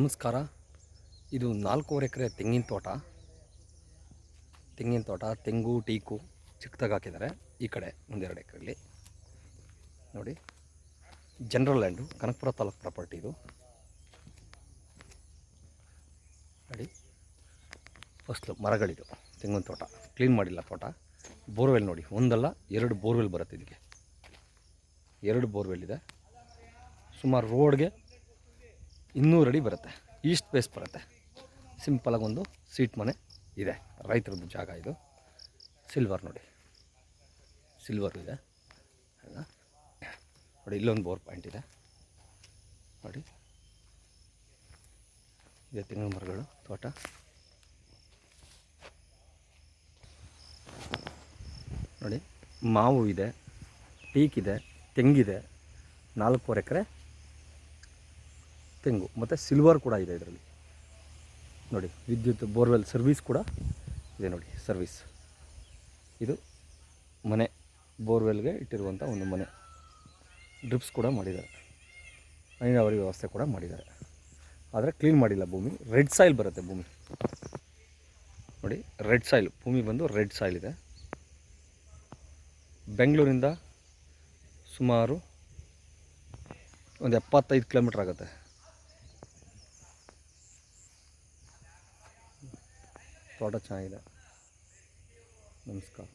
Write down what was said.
ನಮಸ್ಕಾರ. ಇದು ನಾಲ್ಕೂವರೆ ಎಕರೆ ತೆಂಗಿನ ತೋಟ. ತೆಂಗಿನ ತೋಟ, ತೆಂಗು, ಟೀಕು ಚಿಕ್ಕದಾಗಿ ಹಾಕಿದ್ದಾರೆ. ಈ ಕಡೆ ಒಂದೆರಡು ಎಕರೆಯಲ್ಲಿ. ನೋಡಿ, general land, Kanakapura taluk property ಇದು. ನೋಡಿ ಫಸ್ಲು ಮರಗಳಿದು, ತೆಂಗಿನ ತೋಟ. ಕ್ಲೀನ್ ಮಾಡಿಲ್ಲ ತೋಟ. ಬೋರ್ವೆಲ್ ನೋಡಿ, ಒಂದಲ್ಲ ಎರಡು ಬೋರ್ವೆಲ್ ಬರುತ್ತೆ ಇದಕ್ಕೆ. ಎರಡು ಬೋರ್ವೆಲ್ ಇದೆ. ಸುಮಾರು ರೋಡ್ಗೆ ಇನ್ನೂರು ಅಡಿ ಬರುತ್ತೆ. ಈಸ್ಟ್ ಬೇಸ್ ಬರುತ್ತೆ. ಸಿಂಪಲಾಗಿ ಒಂದು ಸೀಟ್ ಮನೆ ಇದೆ. ರೈತರದ್ದು ಜಾಗ ಇದು. ಸಿಲ್ವರ್ ನೋಡಿ. ಸಿಲ್ವರ್ ಇದೆ. ನೋಡಿ, ಇಲ್ಲೊಂದು ಬೋರ್ ಪಾಯಿಂಟ್ ಇದೆ. ನೋಡಿ. ಇದೆ ತೆಂಗಿನ ಮರಗಳು, ತೋಟ. ನೋಡಿ, ಮಾವು ಇದೆ ಟೀಕ್ ಇದೆ, ತೆಂಗಿದೆ, ನಾಲ್ಕೂವರೆ ಎಕರೆ ತೆಂಗು, ಮತ್ತು ಸಿಲ್ವರ್ ಕೂಡ ಇದೆ ಇದರಲ್ಲಿ. ನೋಡಿ, ವಿದ್ಯುತ್ ಬೋರ್ವೆಲ್ ಸರ್ವಿಸ್ ಕೂಡ ಇದೆ ನೋಡಿ ಸರ್ವಿಸ್ ಇದು ಮನೆ ಬೋರ್ವೆಲ್ಗೆ ಇಟ್ಟಿರುವಂಥ ಒಂದು ಮನೆ. ಡ್ರಿಪ್ಸ್ ಕೂಡ ಮಾಡಿದ್ದಾರೆ. ನೀರಾವರಿ ವ್ಯವಸ್ಥೆ ಕೂಡ ಮಾಡಿದ್ದಾರೆ. ಆದರೆ ಕ್ಲೀನ್ ಮಾಡಿಲ್ಲ ಭೂಮಿ. ರೆಡ್ ಸಾಯಿಲ್ ಬರುತ್ತೆ ಭೂಮಿ. ನೋಡಿ ರೆಡ್ ಸಾಯಿಲ್ ಭೂಮಿ ಬಂದು ರೆಡ್ ಸಾಯಿಲ್ ಇದೆ. ಬೆಂಗಳೂರಿಂದ ಸುಮಾರು ಒಂದು ಎಪ್ಪತ್ತೈದು ಕಿಲೋಮೀಟ್ರ್ ಆಗುತ್ತೆ. ತೋಟ ಚೆನ್ನಾಗಿದೆ. ನಮಸ್ಕಾರ.